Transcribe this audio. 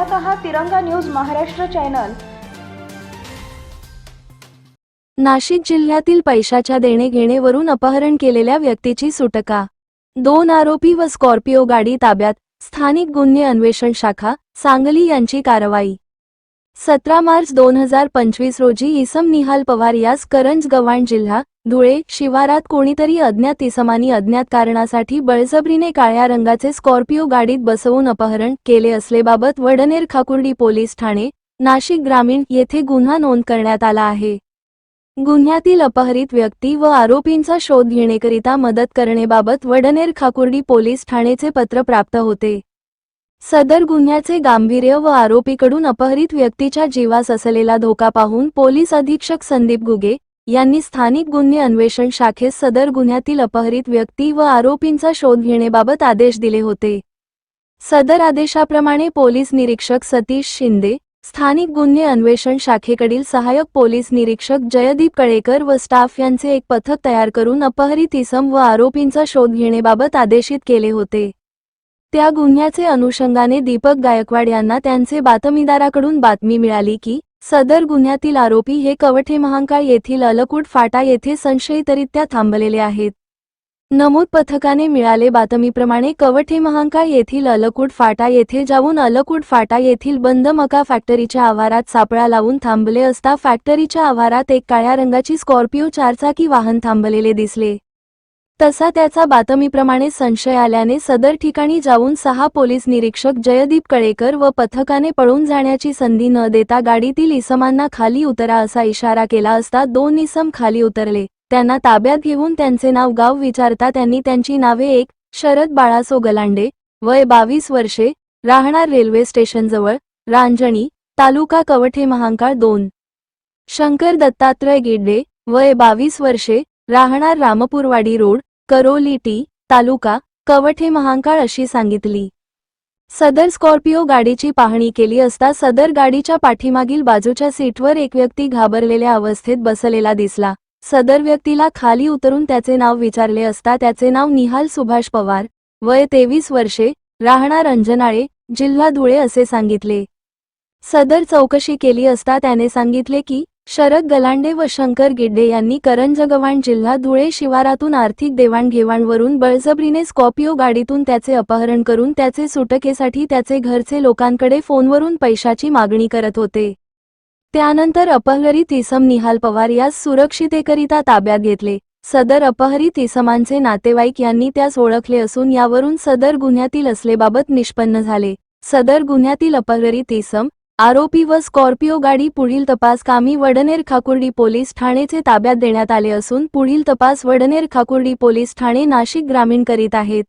पाहत आहात तिरंगा न्यूज महाराष्ट्र चॅनल. नाशिक जिल्ह्यातील पैशाच्या देणेघेणेवरून अपहरण केलेल्या व्यक्तीची सुटका. दोन आरोपी व स्कॉर्पिओ गाडी ताब्यात स्थानिक गुन्हे अन्वेषण शाखा सांगली यांची कारवाई. सतरा मार्च दोन हजार पंचवीस रोजी इसम निहाल पवार यास करंज गव्हाण जिल्हा धुळे शिवारात कोणीतरी अज्ञात इसमानी अज्ञात कारणासाठी बळजबरीने काळ्या रंगाचे स्कॉर्पिओ गाडीत बसवून अपहरण केले असलेबाबत वडनेर खाकुर्डी पोलीस ठाणे नाशिक ग्रामीण येथे गुन्हा नोंद करण्यात आला आहे. गुन्ह्यातील अपहरित व्यक्ती व आरोपींचा शोध घेण्याकरिता मदत करण्याबाबत वडनेर खाकुर्डी पोलीस ठाणेचे पत्र प्राप्त होते. सदर गुन्ह्याचे गांभीर्य व आरोपीकडून अपहरित व्यक्तीच्या जीवास असलेला धोका पाहून पोलीस अधीक्षक संदीप गुगे यांनी स्थानिक गुन्हे अन्वेषण शाखेस सदर गुन्ह्यातील अपहरित व्यक्ती व आरोपींचा शोध घेण्याबाबत आदेश दिले होते. सदर आदेशाप्रमाणे पोलीस निरीक्षक सतीश शिंदे स्थानिक गुन्हे अन्वेषण शाखेकडील सहाय्यक पोलीस निरीक्षक जयदीप कळेकर व स्टाफ यांचे एक पथक तयार करून अपहरित इसम व आरोपींचा शोध घेण्याबाबत आदेशित केले होते. त्या गुन्ह्याचे अनुषंगाने दीपक गायकवाड यांना त्यांचे बातमीदाराकडून बातमी मिळाली की सदर गुन्ह्यातील आरोपी हे कवठे महांकाळ येथील अलकूट फाटा येथे संशयितरित्या थांबलेले आहेत. नमूद पथकाने मिळाले बातमीप्रमाणे कवठे महांकाळ येथील अलकूट फाटा येथे जाऊन अलकूट फाटा येथील बंद मका फॅक्टरीच्या आवारात सापळा लावून थांबले असता फॅक्टरीच्या आवारात एक काळ्या रंगाची स्कॉर्पिओ चारचाकी वाहन थांबलेले दिसले. तसा त्याचा बातमीप्रमाणे संशय आल्याने सदर ठिकाणी जाऊन सहा पोलीस निरीक्षक जयदीप कळेकर व पथकाने पळून जाण्याची संधी न देता गाडीतील इसमांना खाली उतरा असा इशारा केला असता दोन इसम खाली उतरले. त्यांना ताब्यात घेऊन त्यांचे नाव गाव विचारता त्यांनी त्यांची नावे एक शरद बाळासो गलांडे वय बावीस वर्षे राहणार रेल्वे स्टेशनजवळ रांजणी तालुका कवठे महांकाळ दोन. शंकर दत्तात्रय गिड्डे वय बावीस वर्षे राहणार रामपूरवाडी रोड करोली टी तालुका कवठे महांकाळ अशी सांगितली. सदर स्कॉर्पिओ गाडीची पाहणी केली असता सदर गाडीच्या पाठीमागील बाजूच्या सीटवर एक व्यक्ती घाबरलेल्या अवस्थेत बसलेला दिसला. सदर व्यक्तीला खाली उतरून त्याचे नाव विचारले असता त्याचे नाव निहाल सुभाष पवार वय तेवीस वर्षे राहणार अंजनाळे जिल्हा धुळे असे सांगितले. सदर चौकशी केली असता त्याने सांगितले की शरद गलांडे व शंकर गिड्डे यांनी करंजगवाण जिल्हा धुळे शिवारातून आर्थिक देवाणघेवाणवरून बळजबरीने स्कॉर्पिओ गाडीतून त्याचे अपहरण करून त्याचे सुटकेसाठी त्याचे घरचे लोकांकडे फोनवरून पैशाची मागणी करत होते. त्यानंतर अपहरित इसम निहाल पवार यास सुरक्षितेकरिता ताब्यात घेतले. सदर अपहरित इसमांचे नातेवाईक यांनी त्यास ओळखले असून यावरून सदर गुन्ह्यातील असलेबाबत निष्पन्न झाले. सदर गुन्ह्यातील अपहरित इसम आरोपी व स्कॉर्पिओ गाडी पुढील तपास कामी वडनेर खाकुर्डी पोलीस ठाणेचे ताब्यात देण्यात आले असून पुढील तपास वडनेर खाकुर्डी पोलीस ठाणे नाशिक ग्रामीण करीत आहेत.